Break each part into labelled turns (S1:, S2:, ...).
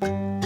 S1: you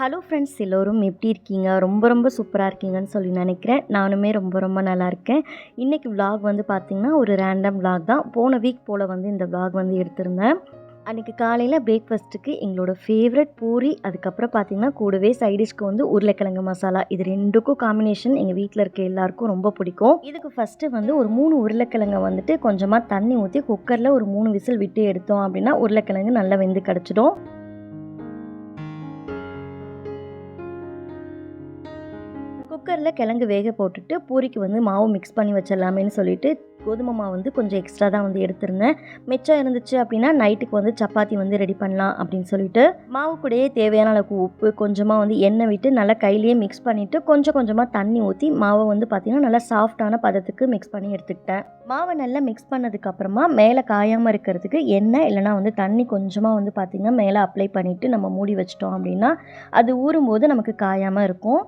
S1: hello friends எல்லோரும் எப்படி இருக்கீங்க? ரொம்ப ரொம்ப சூப்பராக இருக்கீங்கன்னு சொல்லி நினைக்கிறேன். நானுமே ரொம்ப ரொம்ப நல்லா இருக்கேன். இன்றைக்கி vlog வந்து பார்த்திங்கன்னா ஒரு ரேண்டம் vlog தான். போன வீக் போல் வந்து இந்த vlog வந்து எடுத்திருந்தேன். அன்றைக்கி காலையில் பிரேக்ஃபாஸ்ட்டுக்கு எங்களோட ஃபேவரட் பூரி அதுக்கப்புறம் பார்த்திங்கன்னா கூடவே சைடிஷ்க்கு வந்து உருளைக்கிழங்கு மசாலா இது ரெண்டுக்கும் காம்பினேஷன் எங்கள் வீட்டில் இருக்க எல்லாருக்கும் ரொம்ப பிடிக்கும். இதுக்கு ஃபஸ்ட்டு வந்து ஒரு மூணு உருளைக்கிழங்கை வந்துட்டு கொஞ்சமாக தண்ணி ஊற்றி குக்கரில் ஒரு மூணு விசில் விட்டு எடுத்தோம் அப்படின்னா உருளைக்கிழங்கு நல்லா வெந்து கிடச்சிடும். குக்கரில் கிழங்கு வேக போட்டுட்டு பூரிக்கு வந்து மாவு மிக்ஸ் பண்ணி வச்சிடலாமேன்னு சொல்லிட்டு கோதுமை மாவு வந்து கொஞ்சம் எக்ஸ்ட்ரா தான் வந்து எடுத்திருந்தேன். மிச்சம் இருந்துச்சு அப்படின்னா நைட்டுக்கு வந்து சப்பாத்தி வந்து ரெடி பண்ணலாம் அப்படின்னு சொல்லிட்டு மாவு கூடயே தேவையான அளவுக்கு உப்பு கொஞ்சமாக வந்து எண்ணெய் விட்டு நல்லா கையிலேயே மிக்ஸ் பண்ணிவிட்டு கொஞ்சம் கொஞ்சமாக தண்ணி ஊற்றி மாவை வந்து பார்த்திங்கன்னா நல்லா சாஃப்டான பதத்துக்கு மிக்ஸ் பண்ணி எடுத்துக்கிட்டேன். மாவை நல்லா மிக்ஸ் பண்ணதுக்கப்புறமா மேலே காயாமல் இருக்கிறதுக்கு எண்ணெய் இல்லைனா வந்து தண்ணி கொஞ்சமாக வந்து பார்த்திங்கன்னா மேலே அப்ளை பண்ணிவிட்டு நம்ம மூடி வச்சிட்டோம் அப்படின்னா அது ஊறும்போது நமக்கு காயாமல் இருக்கும்.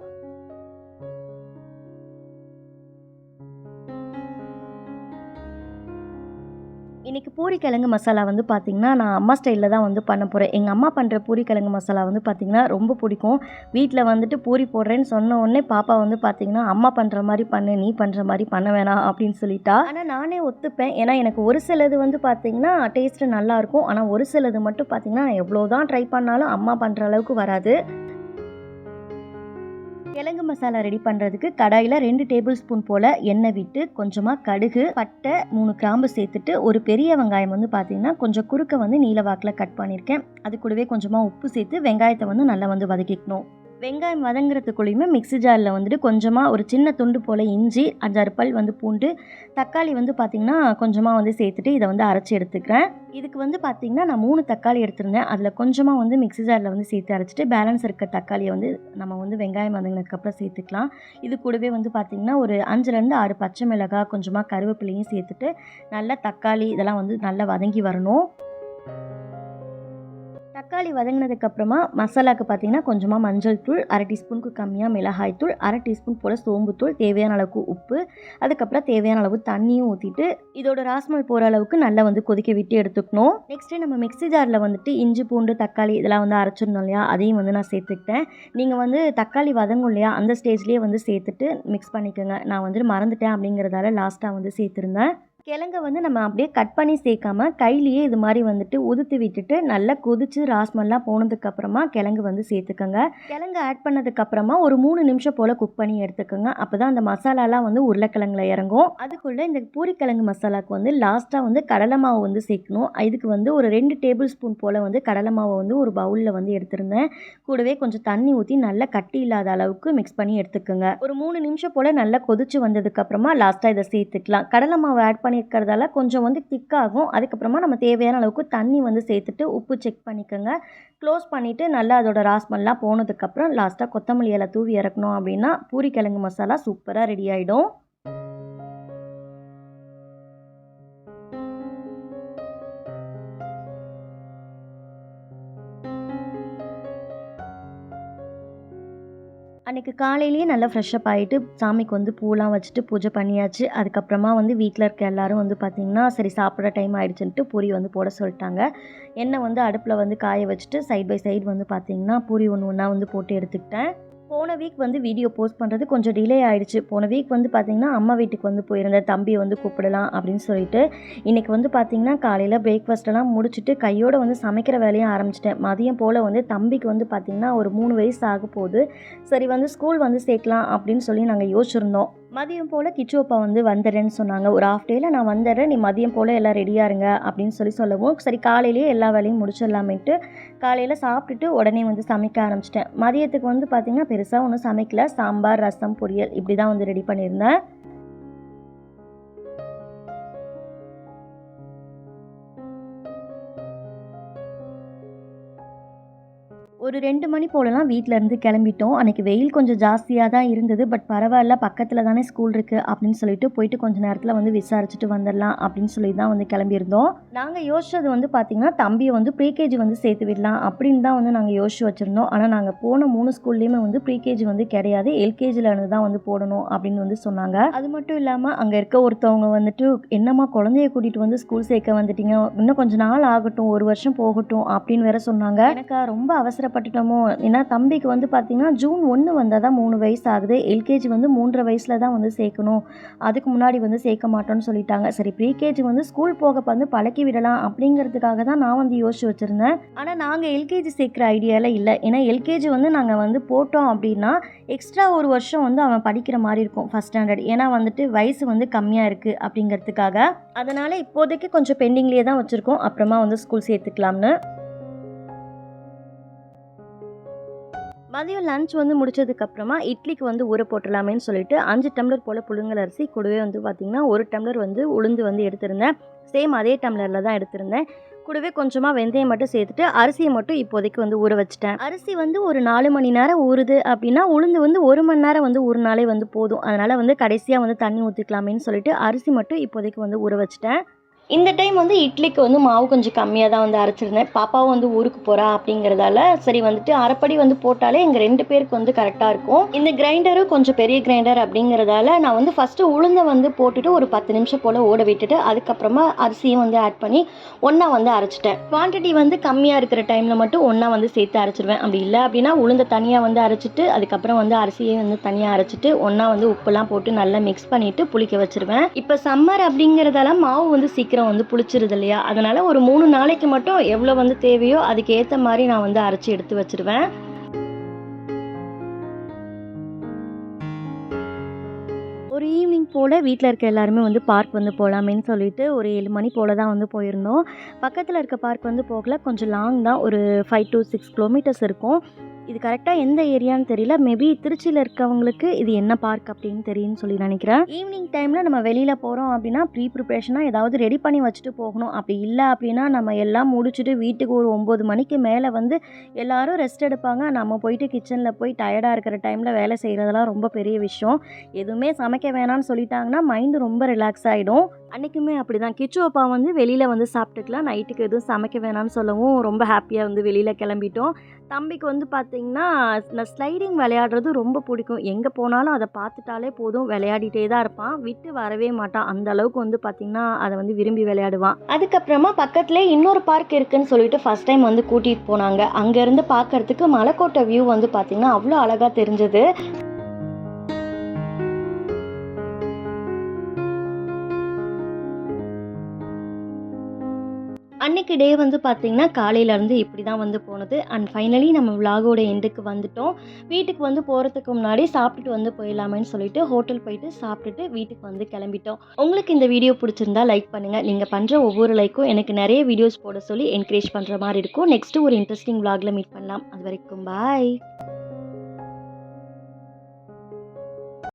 S1: இன்றைக்கி பூரிக்கிழங்கு மசாலா வந்து பார்த்திங்கன்னா நான் அம்மா ஸ்டைலில் தான் வந்து பண்ண போகிறேன் எங்கள் அம்மா பண்ணுற பூரிக்கிழங்கு மசாலா வந்து பார்த்திங்கன்னா ரொம்ப பிடிக்கும். வீட்டில் வந்துட்டு பூரி போடுறேன்னு சொன்ன உடனே பாப்பா வந்து பார்த்திங்கன்னா அம்மா பண்ணுற மாதிரி பண்ணு நீ பண்ணுற மாதிரி பண்ண வேணாம் அப்படின்னு சொல்லிட்டா. ஆனால் நானே ஒத்துப்பேன். ஏன்னா எனக்கு ஒரு சிலது வந்து பார்த்திங்கன்னா டேஸ்ட்டு நல்லாயிருக்கும் ஆனால் ஒரு சிலது மட்டும் பார்த்திங்கன்னா நான் எவ்வளோ தான் ட்ரை பண்ணாலும் அம்மா பண்ணுற அளவுக்கு வராது. கிழங்கு மசாலா ரெடி பண்ணுறதுக்கு கடாயில் ரெண்டு டேபிள் ஸ்பூன் போல் எண்ணெய் விட்டு கொஞ்சமாக கடுகு பட்டை மூணு கிராம்பு சேர்த்துட்டு ஒரு பெரிய வெங்காயம் வந்து பார்த்திங்கன்னா கொஞ்சம் குறுக்க வந்து நீல வாக்கில் கட் பண்ணியிருக்கேன் அது கூடவே கொஞ்சமாக உப்பு சேர்த்து வெங்காயத்தை வந்து நல்லா வந்து வதக்கிக்கணும். வெங்காயம் வதங்குறதுக்குள்ளேயுமே மிக்ஸி ஜாரில் வந்துட்டு கொஞ்சமாக ஒரு சின்ன துண்டு போல் இஞ்சி அஞ்சாறு பல் வந்து பூண்டு தக்காளி வந்து பார்த்திங்கன்னா கொஞ்சமாக வந்து சேர்த்துட்டு இதை வந்து அரைச்சி எடுத்துக்கிறேன். இதுக்கு வந்து பார்த்திங்கன்னா நான் மூணு தக்காளி எடுத்திருந்தேன். அதில் கொஞ்சமாக வந்து மிக்ஸி ஜாரில் வந்து சேர்த்து அரைச்சிட்டு பேலன்ஸ் இருக்க தக்காளியை வந்து நம்ம வந்து வெங்காயம் வதங்கினதுக்கப்புறம் சேர்த்துக்கலாம். இது கூடவே வந்து பார்த்திங்கன்னா ஒரு அஞ்சுலேருந்து ஆறு பச்சை மிளகாய் கொஞ்சமாக கருவேப்பிலையும் சேர்த்துட்டு நல்லா தக்காளி இதெல்லாம் வந்து நல்லா வதங்கி வரணும். தக்காளி வதங்கினதுக்கப்புறமா மசாலாவுக்கு பார்த்தீங்கன்னா கொஞ்சமாக மஞ்சள் தூள் அரை டீஸ்பூனுக்கு கம்மியாக மிளகாய் தூள் அரை டீஸ்பூன் போல் சோம்புத்தூள் தேவையான அளவுக்கு உப்பு அதுக்கப்புறம் தேவையான அளவு தண்ணியும் ஊற்றிட்டு இதோட ராஸ்மல் போகிற அளவுக்கு நல்லா வந்து கொதிக்க விட்டு எடுத்துக்கணும். நெக்ஸ்ட்டு நம்ம மிக்ஸி ஜாரில் வந்துட்டு இஞ்சி பூண்டு தக்காளி இதெல்லாம் வந்து அரைச்சிருந்தோம் இல்லையா? அதையும் வந்து நான் சேர்த்துக்கிட்டேன். நீங்கள் வந்து தக்காளி வதங்கும் இல்லையா? அந்த ஸ்டேஜ்லேயே வந்து சேர்த்துட்டு மிக்ஸ் பண்ணிக்கோங்க. நான் வந்துட்டு மறந்துட்டேன் அப்படிங்கிறதால லாஸ்ட்டாக வந்து சேர்த்துருந்தேன். கிழங்க வந்து நம்ம அப்படியே கட் பண்ணி சேர்க்காம கையிலேயே இது மாதிரி வந்துட்டு உதுத்து விட்டுட்டு நல்லா கொதிச்சு ராஸ்மெல்லாம் போனதுக்கப்புறமா கிழங்கு வந்து சேர்த்துக்கோங்க. கிழங்கு ஆட் பண்ணதுக்கப்புறமா ஒரு மூணு நிமிஷம் போல் குக் பண்ணி எடுத்துக்கோங்க. அப்போ தான் அந்த மசாலாலாம் வந்து உருளைக்கிழங்குல இறங்கும். அதுக்குள்ளே இந்த பூரிக்கிழங்கு மசாலாவுக்கு வந்து லாஸ்ட்டாக வந்து கடலை மாவு வந்து சேர்க்கணும். இதுக்கு வந்து ஒரு ரெண்டு டேபிள் ஸ்பூன் போல் வந்து கடலை மாவை வந்து ஒரு பவுலில் வந்து எடுத்திருந்தேன். கூடவே கொஞ்சம் தண்ணி ஊற்றி நல்லா கட்டி இல்லாத அளவுக்கு மிக்ஸ் பண்ணி எடுத்துக்கோங்க. ஒரு மூணு நிமிஷம் போல் நல்லா கொதிச்சு வந்ததுக்கப்புறமா லாஸ்ட்டாக இதை சேர்த்துக்கலாம். கடலை மாவு ஆட் பண்ணியிருக்கிறதால கொஞ்சம் வந்து திக்காகும் அதுக்கப்புறமா நம்ம தேவையான அளவுக்கு தண்ணி வந்து சேர்த்துட்டு உப்பு செக் பண்ணிக்கோங்க. க்ளோஸ் பண்ணிவிட்டு நல்லா அதோடய ராஸ்மெல்லாம் போனதுக்கப்புறம் லாஸ்ட்டாக கொத்தமல்லி இலை தூவி இறக்கணும் அப்படின்னா பூரி கிழங்கு மசாலா சூப்பராக ரெடி ஆகிடும் அன்றைக்கி காலையிலேயே நல்லா ஃப்ரெஷ்அப் ஆகிட்டு சாமிக்கு வந்து பூலாம் வச்சுட்டு பூஜை பண்ணியாச்சு. அதுக்கப்புறமா வந்து வீட்டில் இருக்க எல்லோரும் வந்து பார்த்திங்கன்னா சரி சாப்பிட்ற டைம் ஆகிடுச்சுன்ட்டு பூரி வந்து போட சொல்லிட்டாங்க. எண்ணெய் வந்து அடுப்பில் வந்து காய வச்சுட்டு சைட் பை சைடு வந்து பார்த்திங்கன்னா பூரி ஒன்று ஒன்றா வந்து போட்டு எடுத்துக்கிட்டேன். போன வீக் வந்து வீடியோ போஸ்ட் பண்ணுறது கொஞ்சம் டிலே ஆகிடுச்சு போன வீக் வந்து பார்த்திங்கன்னா அம்மா வீட்டுக்கு வந்து போயிருந்தேன். தம்பியை வந்து கூப்பிடலாம் அப்படின்னு சொல்லிட்டு. இன்றைக்கி வந்து பார்த்திங்கன்னா காலையில் பிரேக்ஃபாஸ்ட்டெல்லாம் முடிச்சுட்டு கையோடு வந்து சமைக்கிற வேலையும் ஆரம்பிச்சிட்டேன். மதியம் போல் வந்து தம்பிக்கு வந்து பார்த்திங்கன்னா ஒரு மூணு வயசு ஆக போகுது சரி வந்து ஸ்கூல் வந்து சேர்க்கலாம் அப்படின்னு சொல்லி நாங்கள் யோசிச்சிருந்தோம். மதியம் போல் கிச்சுவப்பா வந்து வந்துடுறேன்னு சொன்னாங்க. ஒரு ஆஃப் டேயில் நான் வந்துடுறேன். நீ மதியம் போல் எல்லாம் ரெடியாக இருங்க அப்படின்னு சொல்லி சொல்லவும் சரி காலையிலேயே எல்லா வேலையும் முடிச்சிடலாமேட்டு காலையில் சாப்பிட்டுட்டு உடனே வந்து சமைக்க ஆரம்பிச்சிட்டேன். மதியத்துக்கு வந்து பார்த்திங்கன்னா பெருசாக ஒன்றும் சமைக்கல. சாம்பார் ரசம் பொரியல் இப்படி தான் வந்து ரெடி பண்ணியிருந்தேன். ஒரு ரெண்டு மணி போலலாம் வீட்டிலேருந்து கிளம்பிட்டோம். அன்றைக்கி வெயில் கொஞ்சம் ஜாஸ்தியாக தான் இருந்தது. பட் பரவாயில்ல பக்கத்தில் தானே ஸ்கூல் இருக்குது அப்படின்னு சொல்லிட்டு போயிட்டு கொஞ்ச நேரத்தில் வந்து விசாரிச்சுட்டு வந்துடலாம் அப்படின்னு சொல்லி தான் வந்து கிளம்பியிருந்தோம். நாங்கள் யோசிச்சது வந்து பார்த்திங்கன்னா தம்பியை வந்து ப்ரீகேஜி வந்து சேர்த்து விடலாம் அப்படின்னு தான் வந்து நாங்கள் யோசிச்சு வச்சுருந்தோம். ஆனால் நாங்கள் போன மூணு ஸ்கூல்லேயுமே வந்து ப்ரீகேஜி வந்து கிடையாது. எல்கேஜியில் இருந்து தான் வந்து போடணும் அப்படின்னு வந்து சொன்னாங்க. அது மட்டும் இல்லாமல் அங்கே இருக்க ஒருத்தவங்க வந்துட்டு என்னம்மா குழந்தைய கூட்டிகிட்டு வந்து ஸ்கூல் சேர்க்க வந்துட்டீங்க? இன்னும் கொஞ்சம் நாள் ஆகட்டும் ஒரு வருஷம் போகட்டும் அப்படின்னு வேற சொன்னாங்க. எனக்கு ரொம்ப கஷ்டப்பட்டுட்டோமோ? ஏன்னா தம்பிக்கு வந்து பார்த்திங்கன்னா ஜூன் ஒன்று வந்தால் தான் மூணு வயசு ஆகுது எல்கேஜி வந்து மூன்றரை வயசில் தான் வந்து சேர்க்கணும். அதுக்கு முன்னாடி வந்து சேர்க்க மாட்டோம்னு சொல்லிட்டாங்க. சரி ப்ரீகேஜி வந்து ஸ்கூல் போக வந்து பழக்கி விடலாம் அப்படிங்கிறதுக்காக தான் நான் வந்து யோசிச்சு வச்சுருந்தேன். ஆனால் நாங்கள் எல்கேஜி சேர்க்குற ஐடியாவில் இல்லை. ஏன்னா எல்கேஜி வந்து நாங்கள் வந்து போட்டோம் அப்படின்னா எக்ஸ்ட்ரா ஒரு வருஷம் வந்து அவன் படிக்கிற மாதிரி இருக்கும் ஃபஸ்ட் ஸ்டாண்டர்ட் ஏன்னா வந்துட்டு வயசு வந்து கம்மியாக இருக்குது அப்படிங்கிறதுக்காக. அதனால் இப்போதைக்கு கொஞ்சம் பெண்டிங்லேயே தான் வச்சுருக்கோம். அப்புறமா வந்து ஸ்கூல் சேர்த்துக்கலாம்னு. மதியம் லஞ்ச் வந்து முடிச்சதுக்கப்புறமா இட்லிக்கு வந்து ஊற போட்டுடலாமேன்னு சொல்லிட்டு அஞ்சு டம்ளர் போல் புழுங்கல் அரிசி கூடவே வந்து பார்த்திங்கன்னா ஒரு டம்ளர் வந்து உளுந்து வந்து எடுத்திருந்தேன். சேம் அதே டம்ளரில் தான் எடுத்திருந்தேன். கூடவே கொஞ்சமாக வெந்தயம் மட்டும் சேர்த்துட்டு அரிசியை மட்டும் இப்போதைக்கு வந்து ஊற வச்சுட்டேன். அரிசி வந்து ஒரு நாலு மணி நேரம் ஊறுது அப்படின்னா உளுந்து வந்து ஒரு மணி நேரம் வந்து ஊறுனாலே வந்து போதும். அதனால் வந்து கடைசியாக வந்து தண்ணி ஊற்றிக்கலாமேன்னு சொல்லிட்டு அரிசி மட்டும் இப்போதைக்கு வந்து ஊற வச்சுட்டேன். இந்த டைம் வந்து இட்லிக்கு வந்து மாவு கொஞ்சம் கம்மியாக தான் வந்து அரைச்சிருந்தேன். பாப்பாவும் வந்து ஊருக்கு போகிறா அப்படிங்கிறதால சரி வந்துட்டு அரைப்படி வந்து போட்டாலே எங்கள் ரெண்டு பேருக்கு வந்து கரெக்டாக இருக்கும். இந்த கிரைண்டரும் கொஞ்சம் பெரிய கிரைண்டர் அப்படிங்கிறதால நான் வந்து ஃபஸ்ட்டு உளுந்தை வந்து போட்டுட்டு ஒரு பத்து நிமிஷம் போல் ஓட விட்டுட்டு அதுக்கப்புறமா அரிசியும் வந்து ஆட் பண்ணி ஒன்றா வந்து அரைச்சிட்டேன். குவான்டிட்டி வந்து கம்மியாக இருக்கிற டைமில் மட்டும் ஒன்றா வந்து சேர்த்து அரைச்சிடுவேன் அப்படி இல்லை அப்படின்னா உளுந்தை தனியாக வந்து அரைச்சிட்டு அதுக்கப்புறம் வந்து அரிசியை வந்து தனியாக அரைச்சிட்டு ஒன்றா வந்து உப்புலாம் போட்டு நல்லா மிக்ஸ் பண்ணிவிட்டு புளிக்க வச்சிருவேன். இப்போ சம்மர் அப்படிங்கிறதால மாவு வந்து சீக்கிரம் வந்து புளிச்சிருது இல்லையா? அதனால் ஒரு மூணு நாளைக்கு மட்டும் எவ்வளோ வந்து தேவையோ அதுக்கு ஏற்ற மாதிரி நான் வந்து அரைச்சி எடுத்து வச்சிருவேன். ஒரு ஈவினிங் போல் வீட்டில் இருக்க எல்லாருமே வந்து பார்க் வந்து போகலாமேன்னு சொல்லிட்டு ஒரு ஏழு மணி போல் தான் வந்து போயிருந்தோம். பக்கத்தில் இருக்க பார்க் வந்து போகல. கொஞ்சம் லாங் தான். ஒரு ஃபைவ் டு சிக்ஸ் கிலோமீட்டர்ஸ் இருக்கும். இது கரெக்டாக எந்த ஏரியான்னு தெரியல. மேபி திருச்சியில் இருக்கவங்களுக்கு இது என்ன பார்க் அப்படின்னு தெரியும்னு சொல்லி நினைக்கிறேன். ஈவினிங் டைமில் நம்ம வெளியில் போகிறோம் அப்படின்னா ப்ரீ ப்ரிப்ரேஷனாக ஏதாவது ரெடி பண்ணி வச்சுட்டு போகணும். அப்படி இல்லை அப்படின்னா நம்ம எல்லாம் முடிச்சுட்டு வீட்டுக்கு ஒரு ஒம்பது மணிக்கு மேலே வந்து எல்லாரும் ரெஸ்ட் எடுப்பாங்க. நம்ம போயிட்டு கிச்சனில் போய் டயர்டாக இருக்கிற டைமில் வேலை செய்கிறதெல்லாம் ரொம்ப பெரிய விஷயம். எதுவுமே சமைக்க வேணாம்னு சொல்லிட்டாங்கன்னா மைண்டு ரொம்ப ரிலாக்ஸ் ஆகிடும் அன்றைக்குமே அப்படி தான் கிச்சு அப்பா வந்து வெளியில் வந்து சாப்பிட்டுக்கலாம். நைட்டுக்கு எதுவும் சமைக்க வேணாம்னு சொல்லவும் ரொம்ப ஹாப்பியாக வந்து வெளியில் கிளம்பிட்டோம். தம்பிக்கு வந்து பார்த்திங்கன்னா ஸ்லைடிங் விளையாடுறது ரொம்ப பிடிக்கும். எங்கே போனாலும் அதை பார்த்துட்டாலே போதும். விளையாடிட்டே தான் இருப்பான். விட்டு வரவே மாட்டான். அந்த அளவுக்கு வந்து பார்த்திங்கன்னா அதை வந்து விரும்பி விளையாடுவான். அதுக்கப்புறமா பக்கத்துலேயே இன்னொரு பார்க் இருக்குன்னு சொல்லிட்டு ஃபஸ்ட் டைம் வந்து கூட்டிகிட்டு போனாங்க. அங்கேருந்து பார்க்கறதுக்கு மலைக்கோட்டை வியூ வந்து பார்த்திங்கன்னா அவ்வளோ அழகாக தெரிஞ்சது. அன்னைக்கு டே வந்து பார்த்திங்கன்னா காலையிலேருந்து இப்படி தான் வந்து போனது. அண்ட் ஃபைனலி நம்ம விலாகோட எண்டுக்கு வந்துட்டோம். வீட்டுக்கு வந்து போகிறதுக்கு முன்னாடி சாப்பிட்டுட்டு வந்து போயிடலாமேன்னு சொல்லிட்டு ஹோட்டல் போயிட்டு சாப்பிட்டுட்டு வீட்டுக்கு வந்து கிளம்பிட்டோம். உங்களுக்கு இந்த வீடியோ பிடிச்சிருந்தா லைக் பண்ணுங்கள் நீங்கள் பண்ணுற ஒவ்வொரு லைக்கும் எனக்கு நிறைய வீடியோஸ் போட சொல்லி என்கரேஜ் பண்ணுற மாதிரி இருக்கும். நெக்ஸ்ட்டு ஒரு இன்ட்ரெஸ்டிங் விலாகில் மீட் பண்ணலாம். அது வரைக்கும் பாய்